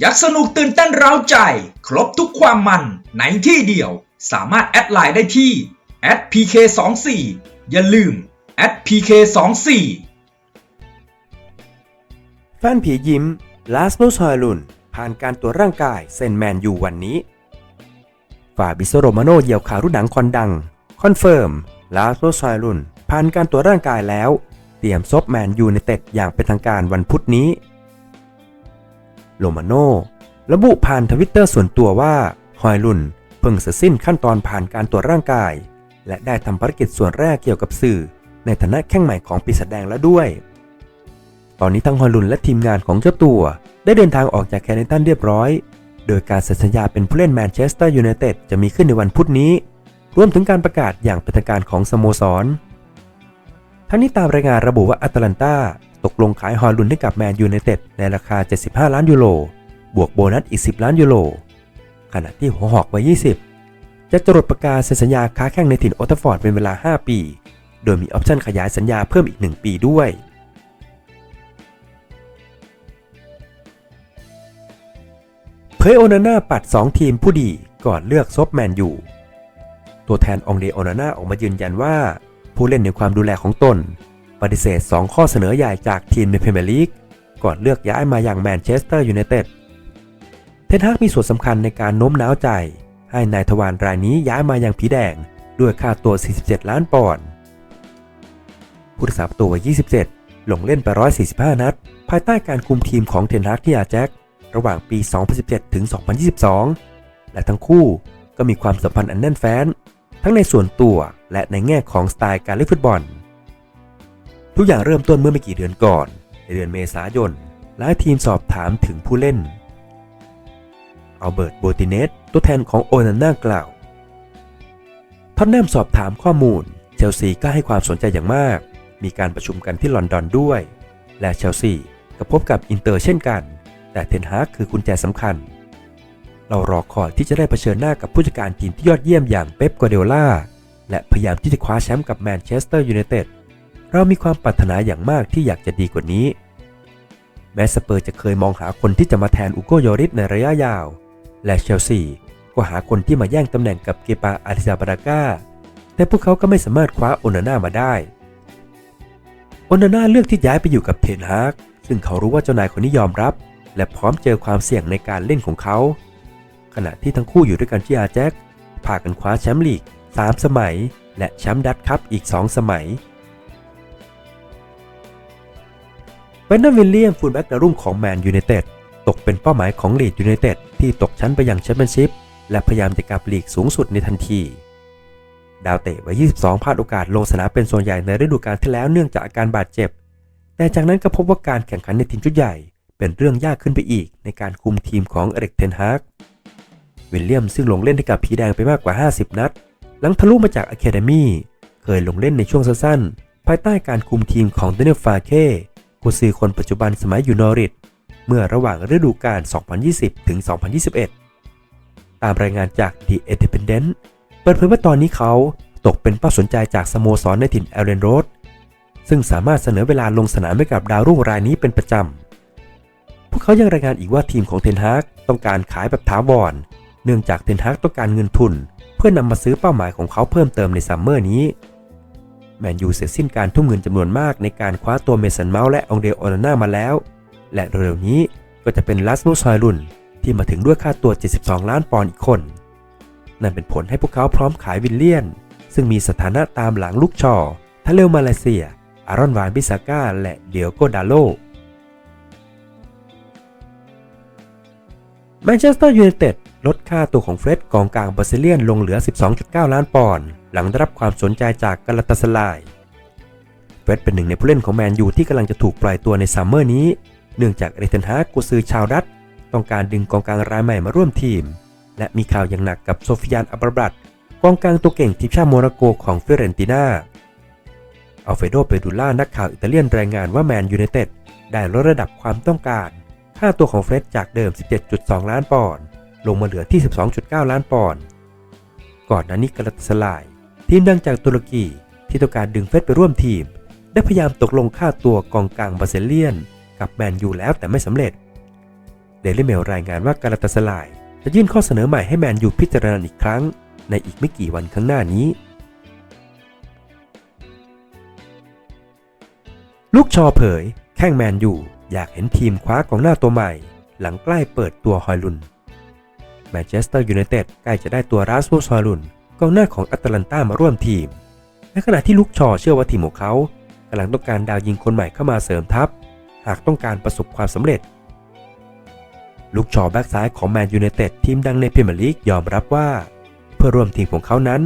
อยากสนุกตื่นเต้นเร้าใจ ครบทุกความมันในที่เดียว สามารถแอดไลน์ได้ที่ @pk24 อย่าลืม @pk24 แฟนผียิ้มลาสโนซอยลุนผ่านการตรวจร่างกายเซนแมนอยู่วันนี้ ฝ่าบิโซโรมาโนเยี่ยวขารุ่นหนังคอนดัง คอนเฟิร์มลาสโนซอยลุนผ่านการตรวจร่างกายแล้ว เตรียมซบแมนยูในเต็ดอย่างเป็นทางการวันพุธนี้ โรมาโนระบุผ่านทวิตเตอร์ส่วนตัวว่าฮอยลุนเพิ่งเสร็จสิ้นขั้นตอนผ่านการตรวจร่างกาย และได้ทำภารกิจส่วนแรกเกี่ยวกับสื่อ ในฐานะแข้งใหม่ของปีศาจแดงแล้วด้วย ตอนนี้ทั้งฮอยลุนและทีมงานของเจ้าตัว ได้เดินทางออกจากแคนิตันเรียบร้อย โดยการเซ็นสัญญาเป็นผู้เล่นแมนเชสเตอร์ยูไนเต็ดจะมีขึ้นในวันพุธนี้รวมถึงการประกาศอย่างเป็นทางการของสโมสร ทั้งนี้ตามรายงานระบุว่าอัตแลนตา ตกลงขายฮอลุนให้กับแมนยูไนเต็ดในราคา 75 ล้านยูโร บวกโบนัสอีก 10 ล้านยูโร ขณะที่หัวหอกวัย 20 จะจรดประกาศเซ็นสัญญาค้าแข่งในถิ่นโอตฟอร์ดเป็นเวลา 5 ปี โดยมีออปชั่นขยายสัญญาเพิ่มอีก 1 ปีด้วยเผยโอนาน่าปัด 2 ทีมผู้ดีก่อนเลือกซบแมนยู ตัวแทนองเดโอนาน่าออกมายืนยันว่า ผู้เล่นในความดูแลของตน ปฏิเสธ 2 ข้อเสนอใหญ่จากทีมในพรีเมียร์ลีกก่อนเลือกย้ายมาอย่างแมนเชสเตอร์ยูไนเต็ด เทนฮากมีส่วนสำคัญในการโน้มน้าวใจ ให้นายทวารรายนี้ย้ายมาอย่างผีแดง ด้วยค่าตัว 47 ล้านปอนด์ผู้รักษาประตูวัย 27 ลงเล่นไป 145 นัด ภายใต้การคุมทีมของเทนฮากที่อาแจ็คระหว่างปี 2017 ถึง 2022 และทั้งคู่ก็มีความสัมพันธ์อันแน่นแฟ้น ทั้งในส่วนตัวและในแง่ของสไตล์การเล่นฟุตบอล ทุกอย่างเริ่มต้นเมื่อไม่กี่เดือนก่อน ในเดือนเมษายนหลายทีมสอบถามถึงผู้เล่นอัลเบิร์ตโบติเนสตัวแทนของโอนาน่ากล่าวท็อตแนมสอบถามข้อมูล เชลซีก็ให้ความสนใจอย่างมาก มีการประชุมกันที่ลอนดอนด้วย และเชลซีก็พบกับอินเตอร์เช่นกัน แต่เทนฮากคือกุญแจสำคัญ เรารอคอยที่จะได้เผชิญหน้ากับผู้จัดการทีมที่ยอดเยี่ยมอย่างเป๊ปกัวเดล่าและพยายามที่จะคว้าแชมป์กับแมนเชสเตอร์ยูไนเต็ด เรามีความปรารถนาอย่างมากที่อยากจะดีกว่านี้ แม้สเปอร์จะเคยมองหาคนที่จะมาแทนอุโกโยริสในระยะยาว และเชลซีก็หาคนที่มาแย่งตำแหน่งกับเกปาอาริซาบาราก้าแต่พวกเขาก็ไม่สามารถคว้าโอนาน่ามาได้โอนาน่าเลือกที่ย้ายไปอยู่กับเทนฮากซึ่งเขารู้ว่าเจ้านายคนนี้ยอมรับ และพร้อมเจอความเสี่ยงในการเล่นของเขา ขณะที่ทั้งคู่อยู่ด้วยกันที่อาแจ็คพากันคว้าแชมป์ลีก 3 สมัย และแชมป์ดัตคัพอีก 2 สมัย นนาวิลเลียมฟูลแบ็กดาวรุ่งของแมนยูไนเต็ดตกเป็นเป้าหมายของลีดยูไนเต็ดที่ตกชั้นไปยังแชมเปี้ยนชิพและพยายามจะกลับลีกสูงสุดในทันที ดาวเตะวัย 22 พลาดโอกาสลงสนามเป็นส่วนใหญ่ในฤดูกาลที่แล้วเนื่องจากอาการบาดเจ็บ แต่จากนั้นก็พบว่าการแข่งขันในทีมชุดใหญ่เป็นเรื่องยากขึ้นไปอีกในการคุมทีมของเอริกเทนฮากวิลเลียมซึ่งลงเล่นให้กับผีแดงไปมากกว่า 50 นัด หลังทะลุมาจากอะเคเดมี่เคยลงเล่นในช่วงสั้นๆภายใต้การคุมทีมของเดนเนลฟาเก้ กุซือคนปัจจุบันสมัยอยู่นอริทเมื่อระหว่างฤดูกาล 2020 ถึง 2021 ตามรายงานจาก The Independent เปิดเผยว่าตอนนี้เขาตกเป็นเป้าสนใจจากสโมสรในถิ่นเอเรนโรดซึ่งสามารถเสนอเวลาลงสนามให้กับดาวรุ่งรายนี้เป็นประจำ พวกเขายังรายงานอีกว่าทีมของเทนฮากต้องการขายแบบถาวร เนื่องจากเทนฮากต้องการเงินทุน เพื่อนำมาซื้อเป้าหมายของเขาเพิ่มเติมในซัมเมอร์นี้ แมนยูเสร็จสิ้นการทุ่มเงินจำนวนมากในการคว้าตัวเมสันเมาส์และองเดลโอนาน่ามาแล้ว และเร็วๆนี้ก็จะเป็นลัสมูซอยลุนที่มาถึงด้วยค่าตัว 72 ล้านปอนด์อีกคน นั่นเป็นผลให้พวกเขาพร้อมขายวิลเลียน ซึ่งมีสถานะตามหลังลูกชอทาเลวมาเลเซีย อารอนวานบิซาก้า และเดียโกดาโลแมนเชสเตอร์ยูไนเต็ด ลดค่าตัวของเฟร็ดกองกลางบาซิเลียนลงเหลือ 12.9 ล้านปอนด์หลังได้รับความสนใจจากกาลาตาสลาย เฟร็ดเป็นหนึ่งในผู้เล่นของแมนยูที่กำลังจะถูกปล่อยตัวในซัมเมอร์นี้ เนื่องจากเอริเทนฮากกุซือชาวดัตต้องการดึงกองกลางรายใหม่มาร่วมทีม และมีข่าวอย่างหนักกับโซฟิยานอับราบัตกองกลางตัวเก่งทีมชาติโมร็อกโกของฟิเรนติน่าอัลเฟโดเปดูล่านักข่าวอิตาเลียนรายงานว่าแมนยูไนเต็ดได้ลดระดับความต้องการ ค่าตัวของเฟร็ดจากเดิม 17.2 ล้านปอนด์ ลงมาเหลือที่ 12.9 ล้านปอนด์ ก่อนหน้านี้กาลาตาสลาย ทีมดังจากตุรกีที่ต้องการดึงเฟร็ดไปร่วมทีม ได้พยายามตกลงค่าตัวกองกลางบราซิเลียน กับแมนยูแล้วแต่ไม่สำเร็จ เดลิเมลรายงานว่ากาลาตาสลาย จะยื่นข้อเสนอใหม่ให้แมนยูพิจารณาอีกครั้ง ในอีกไม่กี่วันข้างหน้านี้ ลูกชอเผย แข้งแมนยูอยากเห็นทีมคว้ากองหน้าตัวใหม่ หลังใกล้เปิดตัวฮอยลุน แมนเชสเตอร์ยูไนเต็ดใกล้จะได้ตัวราสมุสฮอยลุนกองหน้าของแอตแลนตามาร่วมทีม ในขณะที่ลูกชอเชื่อว่าทีมของเขากำลังต้องการดาวยิงคนใหม่เข้ามาเสริมทัพ หากต้องการประสบความสำเร็จลูกชอแบ็กซ้ายของแมนยูไนเต็ดทีมดังในพรีเมียร์ลีกยอมรับว่า เพื่อร่วมทีมของเขานั้น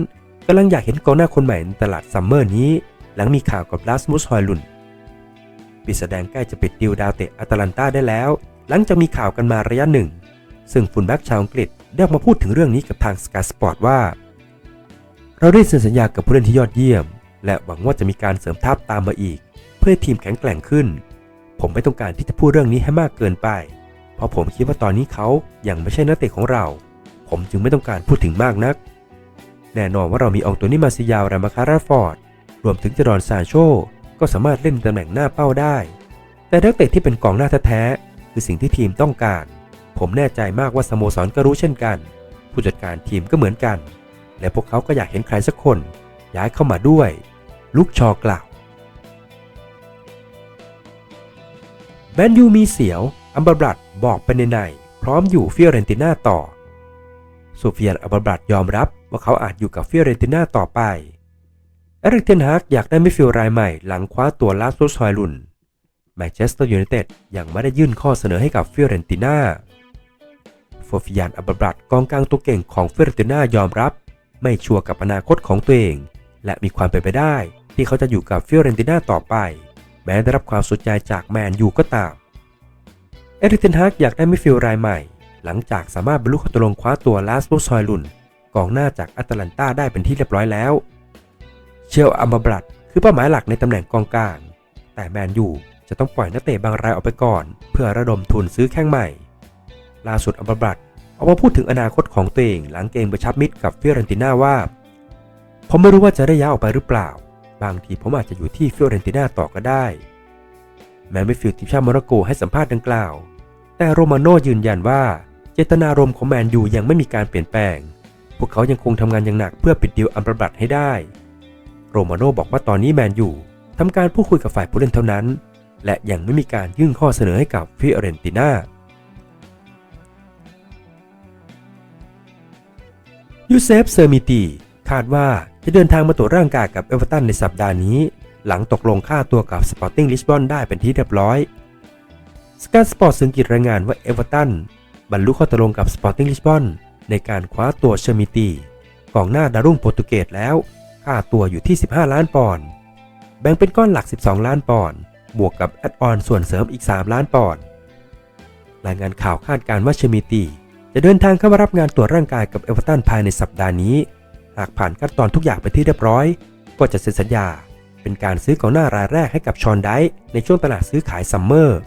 กำลังอยากเห็นกองหน้าคนใหม่ในตลาดซัมเมอร์นี้ หลังมีข่าวกับลาสมุสฮอยลุนปีแสดงใกล้จะปิดดีลดาวเตะอตแลนตาได้แล้ว หลังจากมีข่าวกันมาระยะหนึ่ง ซึ่งฟุนแบ็กชาวอังกฤษ ได้ออกมาพูดถึงเรื่องนี้กับทางสกายสปอร์ตว่า เราได้เซ็นสัญญากับผู้เล่นที่ยอดเยี่ยม และหวังว่าจะมีการเสริมทัพตามมาอีก เพื่อทีมแข็งแกร่งขึ้น ผมไม่ต้องการที่จะพูดเรื่องนี้ให้มากเกินไป เพราะผมคิดว่าตอนนี้เขายังไม่ใช่นักเตะของเรา ผมจึงไม่ต้องการพูดถึงมากนัก แน่นอนว่าเรามีองตัวนี้มาซิยาวรามาคาราฟอร์ดรวมถึงจรอนซานโชก็สามารถเล่นตำแหน่งหน้าเป้าได้ แต่นักเตะที่เป็นกองหน้าแท้ๆคือสิ่งที่ทีมต้องการ ผมแน่ใจมากว่าสโมสรก็รู้เช่นกัน ผู้จัดการทีมก็เหมือนกัน และพวกเขาก็อยากเห็นใครสักคน ย้ายเข้ามาด้วย ลุกชอกล่าวแมนยูมีเสียว อัมบาบรัดบอกไปในในพร้อมอยู่ฟิออเรนติน่าต่อโซเฟียนอัมบาบรัดยอมรับว่าเขาอาจอยู่กับฟิออเรนติน่าต่อไปเอริกเทนฮากอยากได้มิฟิลรายใหม่หลังคว้าตัวลาสโซซอยลุนแมนเชสเตอร์ยูไนเต็ดยังไม่ได้ยื่นข้อเสนอให้กับฟิออเรนติน่า โฟฟิยานอับบรัดกองกลางตัวเก่งของเฟิออเรติน่ายอมรับ ไม่ชัวร์กับอนาคตของตัวเอง และมีความเป็นไปได้ ที่เขาจะอยู่กับเฟิออเรติน่าต่อไป แม้ได้รับความสนใจจากแมนยูก็ตาม เอริกเทนฮากอยากได้มิฟิลรายใหม่ หลังจากสามารถบรรลุข้อตกลงคว้าตัวลาสโบซอยลุนกองหน้าจากแอตแลนตาได้เป็นที่เรียบร้อยแล้ว เชลอัมบาบรัดคือเป้าหมายหลักในตำแหน่งกองกลางแต่แมนยูจะต้องปล่อยนักเตะบางรายออกไปก่อน เพื่อระดมทุนซื้อแข้งใหม่ ล่าสุดอัมบาบรัดออกมาพูดถึงอนาคตของตัวเองหลังเกมประชับมิตรกับฟิออเรนติน่าว่า ผมไม่รู้ว่าจะได้ย้ายออกไปหรือเปล่า บางทีผมอาจจะอยู่ที่ฟิออเรนติน่าต่อก็ได้ แม้ไม่ฟิลทีมชาติโมร็อกโกให้สัมภาษณ์ดังกล่าว แต่โรมาโน่ยืนยันว่า เจตนารมณ์ของแมนยูยังไม่มีการเปลี่ยนแปลง พวกเขายังคงทำงานอย่างหนักเพื่อปิดดีลอัมบาบรัดให้ได้ โรมาโน่บอกว่าตอนนี้แมนยูทำการพูดคุยกับฝ่ายผู้เล่นเท่านั้น และยังไม่มีการยื่นข้อเสนอให้กับฟิอเรนติน่า ยูเซฟเซอร์มิตีคาดว่าจะเดินทางมาตรวจร่างกายกับเอเวอร์ตันในสัปดาห์นี้ หลังตกลงค่าตัวกับสปอร์ติ้งลิสบอนได้เป็นที่เรียบร้อยสกายสปอร์ตซึ่งกิจรายงานว่าเอเวอร์ตันบรรลุข้อตกลงกับสปอร์ติ้งลิสบอนในการคว้าตัวเชอร์มิตีกองหน้าดารุ่งโปรตุเกสแล้ว ค่าตัวอยู่ที่ 15 ล้านปอนด์แบ่งเป็นก้อนหลัก 12 ล้านปอนด์บวกกับแอดออนส่วนเสริมอีก 3 ล้านปอนด์รายงานข่าวคาดการณ์ว่าเชอร์มิตี จะเดินทางเข้ามารับงานตรวจร่างกายกับเอเวอร์ตันภายในสัปดาห์นี้ หากผ่านขั้นตอนทุกอย่างไปที่เรียบร้อย ก็จะเซ็นสัญญา เป็นการซื้อกองหน้ารายแรกให้กับชอนไดท์ในช่วงตลาดซื้อขายซัมเมอร์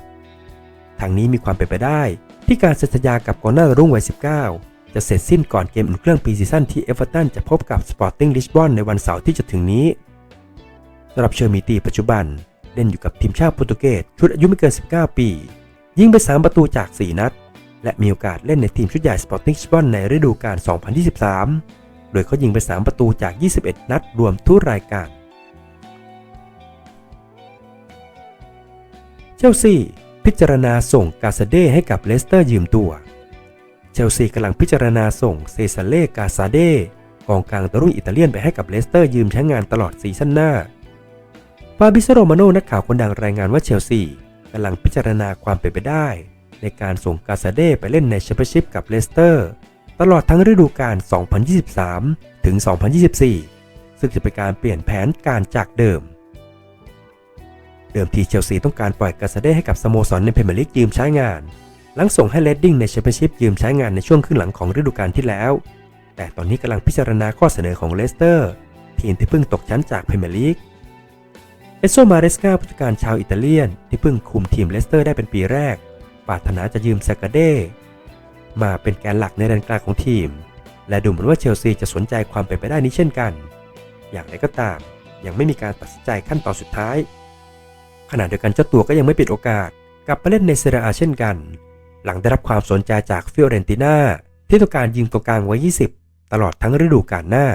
ทางนี้มีความเป็นไปได้ ที่การเซ็นสัญญากับกองหน้ารุ่งวัย 19 จะเสร็จสิ้นก่อนเกมอุ่นเครื่องปีซีซั่นที่เอเวอร์ตันจะพบกับสปอร์ติ้งลิสบอนในวันเสาร์ที่จะถึงนี้สำหรับเชอร์มิตีปัจจุบันเล่นอยู่กับทีมชาติโปรตุเกสชุดอายุไม่เกิน 19 ปี ยิงไป 3 ประตูจาก 4 นัด และมีโอกาสเล่นในทีมชุดใหญ่สปอร์ติ้งลิบอนในฤดูกาล 2023 โดยเขายิงไป 3 ประตูจาก 21 นัดรวมทุกรายการ เชลซี พิจารณาส่งกาซาเด้ให้กับเลสเตอร์ยืมตัว เชลซีกำลังพิจารณาส่งเซซาเล่กาซาเด้กองกลางตรุ่งอิตาเลียนไปให้กับเลสเตอร์ยืมใช้งานตลอดซีซั่นหน้าฟาบิโซโรมาโนนักข่าวคนดังรายงานว่าเชลซีกำลังพิจารณาความเป็นไปได้ ในการส่งกาซาเด้ไปเล่นในแชมเปี้ยนชิพกับเลสเตอร์ ตลอดทั้งฤดูกาล 2023 ถึง 2024 ซึ่งจะเป็นการเปลี่ยนแผนการจากเดิม เดิมทีเชลซีต้องการปล่อยกาซาเด้ให้กับสโมสรในพรีเมียร์ลีกยืมใช้งาน หลังส่งให้เลดดิ้งในแชมเปี้ยนชิพยืมใช้งานในช่วงครึ่งหลังของฤดูกาลที่แล้ว แต่ตอนนี้กำลังพิจารณาข้อเสนอของเลสเตอร์ ทีมที่เพิ่งตกชั้นจากพรีเมียร์ลีกเอสโซมาเรสกาผู้จัดการชาวอิตาเลียนที่เพิ่งคุมทีมเลสเตอร์ได้เป็นปีแรก ปรารถนาจะยืมซากาเด้มาเป็นแกนหลักในแดนกลางของทีม และดูเหมือนว่าเชลซีจะสนใจความเป็นไปได้นี้เช่นกัน อย่างไรก็ตาม ยังไม่มีการตัดสินใจขั้นตอนสุดท้าย ขณะเดียวกันเจ้าตัวก็ยังไม่ปิดโอกาสกลับไปเล่นในเซเรียอาเช่นกัน หลังได้รับความสนใจจากฟิโอเรนติน่าที่ต้องการยิงตัวกลางไว้ 20 ตลอดทั้งฤดูกาลหน้า